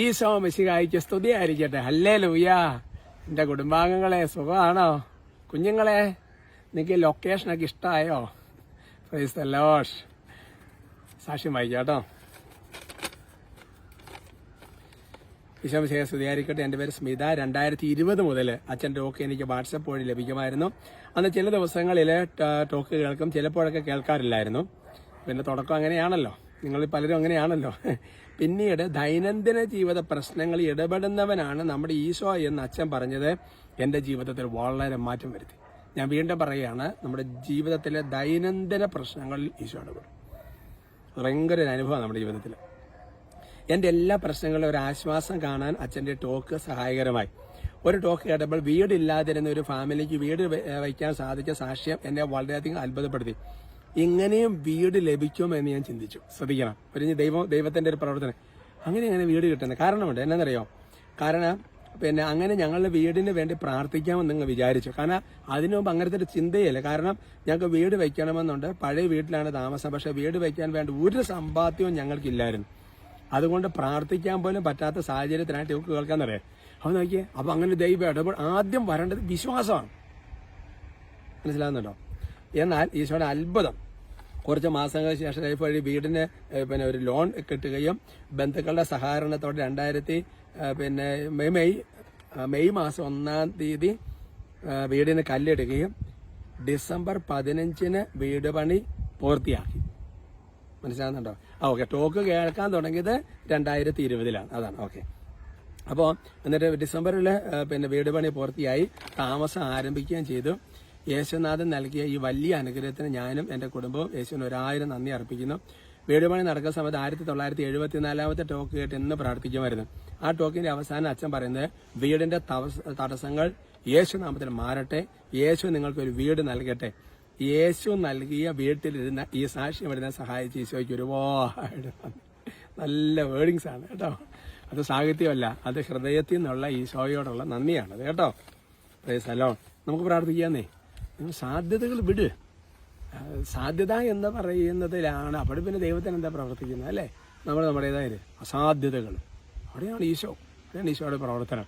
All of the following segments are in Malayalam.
ഈശോ സ്തുതി സ്തുതിയായിരിക്കട്ടെ. അല്ലേ ലൂയ എന്റെ കുടുംബാംഗങ്ങളെ സുഖമാണോ? കുഞ്ഞുങ്ങളെ നിങ്ങൾക്ക് ലൊക്കേഷനൊക്കെ ഇഷ്ടമായോ പ്രൈസ് ദ ലോഷ് സാക്ഷ്യം വായിക്കാട്ടോ ഈശോ സ്തുതിയായിരിക്കട്ടെ. എന്റെ പേര് സ്മിത. രണ്ടായിരത്തി ഇരുപത് മുതൽ അച്ഛന്റെ ടോക്ക് എനിക്ക് വാട്സപ്പ് വഴി ലഭിക്കുമായിരുന്നു. അന്ന് ചില ദിവസങ്ങളിൽ ടോക്ക് കേൾക്കും. ചിലപ്പോഴൊക്കെ കേൾക്കാറില്ലായിരുന്നു. പിന്നെ തുടക്കം അങ്ങനെയാണല്ലോ. നിങ്ങൾ പലരും അങ്ങനെയാണല്ലോ. പിന്നീട് ദൈനംദിന ജീവിത പ്രശ്നങ്ങളിൽ ഇടപെടുന്നവനാണ് നമ്മുടെ ഈശോ എന്ന് അച്ഛൻ പറഞ്ഞത്. എന്റെ ജീവിതത്തിൽ വളരെ മാറ്റം വരുത്തി. ഞാൻ വീണ്ടും പറയുകയാണ് നമ്മുടെ ജീവിതത്തിലെ ദൈനംദിന പ്രശ്നങ്ങളിൽ ഈശോ ഇടപെടും. ഭയങ്കര ഒരു അനുഭവമാണ് നമ്മുടെ ജീവിതത്തിൽ. എന്റെ എല്ലാ പ്രശ്നങ്ങളിലും ഒരു ആശ്വാസം കാണാൻ അച്ഛന്റെ ടോക്ക് സഹായകരമായി. ഒരു ടോക്ക് കേട്ടപ്പോൾ വീടില്ലാതിരുന്ന ഒരു ഫാമിലിക്ക് വീട് വയ്ക്കാൻ സാധിച്ച സാക്ഷ്യം എന്നെ വളരെയധികം അത്ഭുതപ്പെടുത്തി. ഇങ്ങനെയും വീട് ലഭിക്കുമെന്ന് ഞാൻ ചിന്തിച്ചു. ശ്രദ്ധിക്കണം. ഒരു ദൈവം ദൈവത്തിന്റെ ഒരു പ്രവർത്തനം. അങ്ങനെ അങ്ങനെ വീട് കിട്ടുന്നത് കാരണമുണ്ട്. എന്നറിയോ കാരണം പിന്നെ അങ്ങനെ ഞങ്ങളുടെ വീടിന് വേണ്ടി പ്രാർത്ഥിക്കാമെന്ന് നിങ്ങൾ വിചാരിച്ചു. കാരണം അതിനു മുമ്പ് അങ്ങനത്തെ ഒരു ചിന്തയല്ല. കാരണം ഞങ്ങൾക്ക് വീട് വയ്ക്കണമെന്നുണ്ട് പഴയ വീട്ടിലാണ് താമസം. പക്ഷെ വീട് വയ്ക്കാൻ വേണ്ട ഒരു സമ്പാദ്യവും ഞങ്ങൾക്കില്ലായിരുന്നു. അതുകൊണ്ട് പ്രാർത്ഥിക്കാൻ പോലും പറ്റാത്ത സാഹചര്യത്തിനാണ് ഇവർക്ക് കേൾക്കാന്നറിയാം? അപ്പൊ നോക്കിയേ അപ്പൊ അങ്ങനെ ദൈവം ഇടപെട ആദ്യം വരേണ്ടത് വിശ്വാസമാണ്. മനസ്സിലാകുന്നുണ്ടോ എന്നാൽ ഈശോയുടെ അത്ഭുതം. കുറച്ച് മാസങ്ങൾക്ക് ശേഷം ലൈഫ് വഴി വീടിന് പിന്നെ ഒരു ലോൺ കിട്ടുകയും ബന്ധുക്കളുടെ സഹകരണത്തോടെ രണ്ടായിരത്തി പിന്നെ മെയ് മെയ് മെയ് മാസം ഒന്നാം തീയതി വീടിന് കല്ലിടുകയും ഡിസംബർ പതിനഞ്ചിന് വീട് പണി പൂർത്തിയാക്കി. മനസ്സിലാകുന്നുണ്ടോ ആ ഓക്കെ. ടോക്ക് കേൾക്കാൻ തുടങ്ങിയത് രണ്ടായിരത്തി ഇരുപതിലാണ്. അതാണ്. ഓക്കെ. അപ്പോൾ എന്നിട്ട് ഡിസംബറിൽ പിന്നെ വീട് പണി പൂർത്തിയായി. താമസം ആരംഭിക്കുകയും ചെയ്തു. യേശുനാഥൻ നൽകിയ ഈ വലിയ അനുഗ്രഹത്തിന് ഞാനും എന്റെ കുടുംബവും യേശുവിന് ഒരായിരം നന്ദി അർപ്പിക്കുന്നു. വീട് പണി നടക്കുന്ന സമയത്ത് ആയിരത്തി തൊള്ളായിരത്തി എഴുപത്തിനാലാമത്തെ ടോക്ക് കേട്ട് ഇന്ന് പ്രാർത്ഥിക്കുമായിരുന്നു. ആ ടോക്കിന്റെ അവസാനം അച്ഛൻ പറയുന്നത് വീടിന്റെ തടസ്സങ്ങൾ യേശു നാമത്തിൽ മാറട്ടെ. യേശു നിങ്ങൾക്ക് ഒരു വീട് നൽകട്ടെ. യേശു നൽകിയ വീട്ടിലിരുന്ന ഈ സാക്ഷ്യം വരുന്ന സഹായിച്ച് ഈശോയ്ക്ക് ഒരുപാട് നല്ല വേർഡിങ്സ് ആണ് കേട്ടോ. അത് സാഹിത്യമല്ല അത് ഹൃദയത്തിൽ നിന്നുള്ള ഈശോയോടുള്ള നന്ദിയാണ് കേട്ടോ. കേട്ടോ ഹലോ നമുക്ക് പ്രാർത്ഥിക്കാന്നേ. സാധ്യതകൾ വിട്. സാധ്യത എന്ന് പറയുന്നതിലാണ്. അവിടെ പിന്നെ ദൈവത്തിന് എന്താ പ്രവർത്തിക്കുന്നത് അല്ലേ? നമ്മൾ നമ്മുടേതായ അസാധ്യതകൾ. അവിടെയാണ് ഈശോ. അവിടെയാണ് ഈശോയുടെ പ്രവർത്തനം.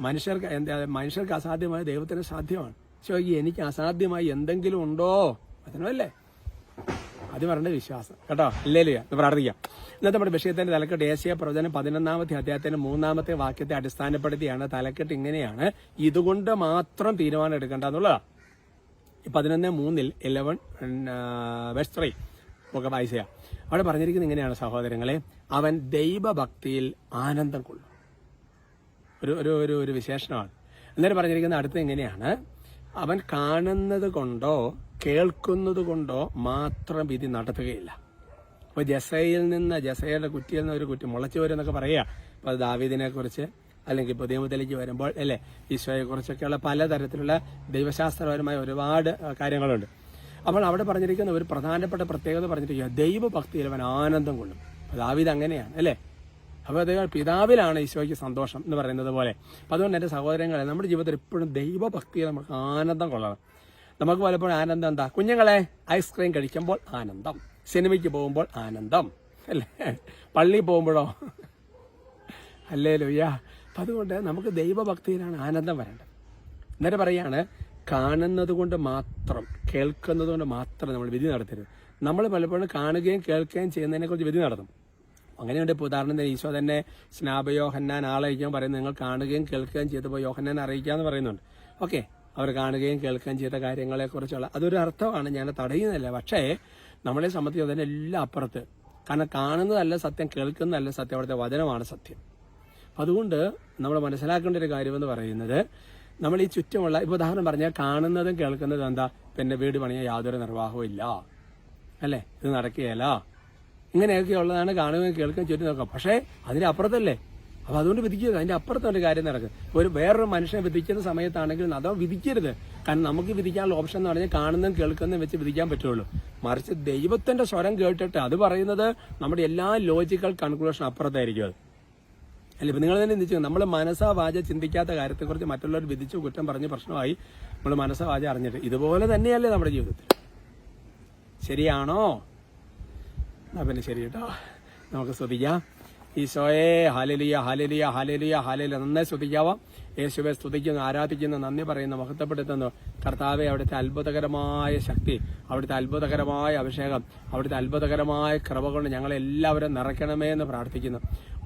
മനുഷ്യർക്ക് എന്താ മനുഷ്യർക്ക് അസാധ്യമായ ദൈവത്തിന് സാധ്യമാണ്. ഈശോ എനിക്ക് അസാധ്യമായി എന്തെങ്കിലും ഉണ്ടോ? അതിനല്ലേ? അത് പറഞ്ഞ വിശ്വാസം. കേട്ടോ? ഇല്ലേ പ്രാർത്ഥിക്കാം. ഇന്നത്തെ നമ്മുടെ വിഷയത്തിന്റെ തലക്കെട്ട് ഏഷ്യ പ്രവചനം പതിനൊന്നാമത്തെ അധ്യായത്തിന്റെ മൂന്നാമത്തെ വാക്യത്തെ അടിസ്ഥാനപ്പെടുത്തിയാണ് തലക്കെട്ട് ഇങ്ങനെയാണ്. ഇതുകൊണ്ട് മാത്രം തീരുമാനം എടുക്കേണ്ടെന്നുള്ളതാണ് പതിനൊന്ന് മൂന്നിൽ ഇലവൻ വെസ്റ്റ് ത്രീ ഒക്കെ വായിച്ചയാ. അവിടെ പറഞ്ഞിരിക്കുന്നത് ഇങ്ങനെയാണ് സഹോദരങ്ങളെ അവൻ ദൈവഭക്തിയിൽ ആനന്ദം കൊള്ളും. ഒരു ഒരു ഒരു ഒരു വിശേഷണമാണ്. അന്നേരം പറഞ്ഞിരിക്കുന്ന അടുത്ത് എങ്ങനെയാണ് അവൻ കാണുന്നത് കൊണ്ടോ കേൾക്കുന്നത് കൊണ്ടോ മാത്രം വിധി നടത്തുകയില്ല. അപ്പൊ ജസയിൽ നിന്ന് ജസയുടെ കുറ്റിയിൽ നിന്ന് ഒരു കുറ്റി മുളച്ചു വരുന്നൊക്കെ പറയുക. അപ്പൊ ദാവീദിനെ കുറിച്ച് അല്ലെങ്കിൽ പുതിയ മുതലേക്ക് വരുമ്പോൾ അല്ലേ? ഈശോയെ കുറിച്ചൊക്കെയുള്ള പലതരത്തിലുള്ള ദൈവശാസ്ത്രപരമായ ഒരുപാട് കാര്യങ്ങളുണ്ട്. അപ്പോൾ അവിടെ പറഞ്ഞിരിക്കുന്ന ഒരു പ്രധാനപ്പെട്ട പ്രത്യേകത പറഞ്ഞിരിക്കുക ദൈവഭക്തിയിൽ അവൻ ആനന്ദം കൊള്ളും. ദാവീദ് അങ്ങനെയാണ് അല്ലേ? അപ്പോൾ അദ്ദേഹം പിതാവിലാണ് ഈശോയ്ക്ക് സന്തോഷം എന്ന് പറയുന്നത് പോലെ. അപ്പം അതുകൊണ്ട് എന്റെ സഹോദരങ്ങളെ നമ്മുടെ ജീവിതത്തിൽ എപ്പോഴും ദൈവഭക്തിയിൽ നമുക്ക് ആനന്ദം കൊള്ളണം. നമുക്ക് പലപ്പോഴും ആനന്ദം എന്താ? കുഞ്ഞുങ്ങളെ ഐസ്ക്രീം കഴിക്കുമ്പോൾ ആനന്ദം. സിനിമയ്ക്ക് പോകുമ്പോൾ ആനന്ദം. അല്ലേ? പള്ളിയിൽ പോകുമ്പോഴോ? അല്ലേ ലുയ്യ അപ്പം അതുകൊണ്ട് നമുക്ക് ദൈവഭക്തിയിലാണ് ആനന്ദം വരേണ്ടത്. എന്നിട്ട് പറയാണ് കാണുന്നത് കൊണ്ട് മാത്രം കേൾക്കുന്നത് കൊണ്ട് മാത്രം നമ്മൾ വിധി നടത്തരുത്. നമ്മൾ പലപ്പോഴും കാണുകയും കേൾക്കുകയും ചെയ്യുന്നതിനെ കുറിച്ച് വിധി നടത്തും. അങ്ങനെയുണ്ട് ഇപ്പോൾ ഉദാഹരണത്തിന് ഈശോ തന്നെ സ്നാപ യോഹന്നാൻ ആളയക്കാൻ പറയുന്നത് നിങ്ങൾ കാണുകയും കേൾക്കുകയും ചെയ്തപ്പോൾ യോഹന്നാൻ അറിയിക്കാന്ന് പറയുന്നുണ്ട്. ഓക്കെ അവർ കാണുകയും കേൾക്കുകയും ചെയ്ത കാര്യങ്ങളെക്കുറിച്ചുള്ള അതൊരു അർത്ഥമാണ് ഞാൻ തടയുന്നില്ല പക്ഷേ നമ്മളെ സംബന്ധിച്ച് അതിനെല്ലാം അപ്പുറത്ത്. കാരണം കാണുന്നതല്ല സത്യം കേൾക്കുന്നതല്ല സത്യം അവിടുത്തെ വചനമാണ് സത്യം. അതുകൊണ്ട് നമ്മൾ മനസ്സിലാക്കേണ്ട ഒരു കാര്യമെന്ന് പറയുന്നത് നമ്മൾ ഈ ചുറ്റുമുള്ള ഇപ്പോൾ ഉദാഹരണം പറഞ്ഞാൽ കാണുന്നതും കേൾക്കുന്നതും എന്താ? പിന്നെ വീട് പണിയാൻ യാതൊരു നിർവാഹവും ഇല്ല. അല്ലേ? ഇത് നടക്കുകയല്ല. ഇങ്ങനെയൊക്കെ ഉള്ളതാണ് കാണുകയും കേൾക്കുകയും ചുറ്റും നോക്കാം പക്ഷേ അതിന്റെ അപ്പുറത്തല്ലേ? അപ്പൊ അതുകൊണ്ട് വിധിക്കരുത്. അതിന്റെ അപ്പുറത്ത് ഒരു കാര്യം നടക്കും. ഒരു വേറൊരു മനുഷ്യനെ വിധിക്കുന്ന സമയത്താണെങ്കിൽ അതോ വിധിക്കരുത്. കാരണം നമുക്ക് വിധിക്കാനുള്ള ഓപ്ഷൻ എന്ന് പറഞ്ഞാൽ കാണുന്നതും കേൾക്കുന്നതും വെച്ച് വിധിക്കാൻ പറ്റുള്ളൂ. മറിച്ച് ദൈവത്തിന്റെ സ്വരം കേട്ടിട്ട് അത് പറയുന്നത് നമ്മുടെ എല്ലാ ലോജിക്കൽ കൺക്ലൂഷൻ അപ്പുറത്തായിരിക്കും അത്. അല്ല ഇപ്പം നിങ്ങൾ തന്നെ ചിന്തിച്ചു നമ്മൾ മനസ്സാ വാച ചിന്തിക്കാത്ത കാര്യത്തെക്കുറിച്ച് മറ്റുള്ളവർ വിധിച്ചു കുറ്റം പറഞ്ഞ് പ്രശ്നമായി നമ്മൾ മനസ്സാ വാച അറിഞ്ഞിട്ട്. ഇതുപോലെ തന്നെയല്ലേ നമ്മുടെ ജീവിതത്തിൽ. ശരിയാണോ? പിന്നെ ശരി കേട്ടോ. നമുക്ക് ശ്രദ്ധിക്കാം. ഈശോയെ ഹാലലിയ ഹാലലിയ ഹാലലിയ ഹാലലിയ നന്നായി സ്തുതിക്കാവാം. യേശുവെ സ്തുതിക്കുന്നു ആരാധിക്കുന്നു നന്ദി പറയുന്നു മഹത്വപ്പെടുത്തുന്നു. കർത്താവെ അവിടുത്തെ അത്ഭുതകരമായ ശക്തി അവിടുത്തെ അത്ഭുതകരമായ അഭിഷേകം അവിടുത്തെ അത്ഭുതകരമായ കൃപ കൊണ്ട് ഞങ്ങളെല്ലാവരും നിറയ്ക്കണമേ എന്ന് പ്രാർത്ഥിക്കുന്നു.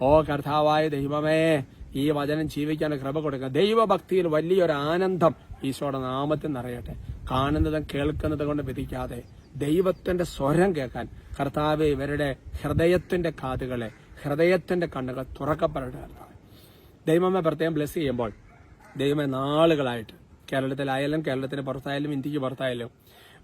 ഓ കർത്താവായ ദൈവമേ ഈ വചനം ജീവിക്കാൻ കൃപ കൊടുക്കുക. ദൈവഭക്തിയിൽ വലിയൊരു ആനന്ദം ഈശോയുടെ നാമത്തിൽ നിറയട്ടെ. കാണുന്നതും കേൾക്കുന്നതും കൊണ്ട് വിധിക്കാതെ ദൈവത്തിന്റെ സ്വരം കേൾക്കാൻ കർത്താവ് ഇവരുടെ ഹൃദയത്തിന്റെ കാതുകളെ ഹൃദയത്തിന്റെ കണ്ണുകൾ തുറക്കപ്പെടട്ടെ കർത്താവ് ദൈവമേ പ്രത്യേകം ബ്ലെസ് ചെയ്യുമ്പോൾ ദൈവമേ നാളുകളായിട്ട് കേരളത്തിലായാലും കേരളത്തിന് പുറത്തായാലും ഇന്ത്യയ്ക്ക് പുറത്തായാലും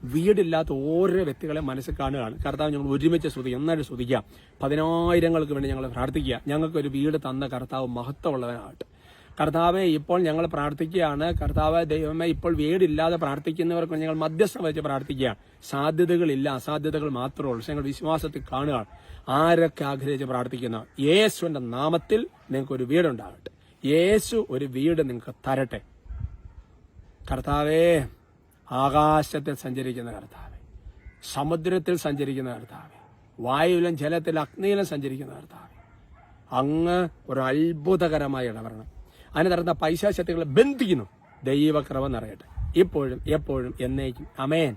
വീടില്ലാത്ത ഓരോ വ്യക്തികളെ മനസ്സിൽ കാണുകയാണ്. കർത്താവ് ഞങ്ങൾ ഒരുമിച്ച് ശ്രുതി നന്നായിട്ട് ശ്രുതിക്കുക പതിനായിരങ്ങൾക്ക് വേണ്ടി ഞങ്ങൾ പ്രാർത്ഥിക്കുക. ഞങ്ങൾക്കൊരു വീട് തന്ന കർത്താവ് മഹത്വമുള്ളവനാകട്ടെ. കർത്താവെ ഇപ്പോൾ ഞങ്ങൾ പ്രാർത്ഥിക്കുകയാണ്. കർത്താവ് ദൈവമേ ഇപ്പോൾ വീടില്ലാതെ പ്രാർത്ഥിക്കുന്നവർക്ക് ഞങ്ങൾ മധ്യസ്ഥം വെച്ച് പ്രാർത്ഥിക്കുകയാണ്. സാധ്യതകളില്ല അസാധ്യതകൾ മാത്രമേ ഉള്ളൂ. ഞങ്ങൾ വിശ്വാസത്തിൽ കാണുകയാണ്. ആരൊക്കെ ആഗ്രഹിച്ച് പ്രാർത്ഥിക്കുന്ന? യേശുവിന്റെ നാമത്തിൽ നിങ്ങൾക്ക് ഒരു വീടുണ്ടാകട്ടെ യേശു ഒരു വീട് നിങ്ങൾക്ക് തരട്ടെ. കർത്താവേ ആകാശത്തിൽ സഞ്ചരിക്കുന്ന കർത്താവെ സമുദ്രത്തിൽ സഞ്ചരിക്കുന്ന കർത്താവെ വായുവിലും ജലത്തിലും അഗ്നിയിലും സഞ്ചരിക്കുന്ന കർത്താവെ അങ്ങ് ഒരു അത്ഭുതകരമായ ഇടപെടണം അതിന് നടന്ന പൈശാശക്തികളെ ബന്ധിക്കുന്നു. ദൈവക്രമം നിറയട്ടെ. ഇപ്പോഴും എപ്പോഴും എന്നേക്കും. അമേൻ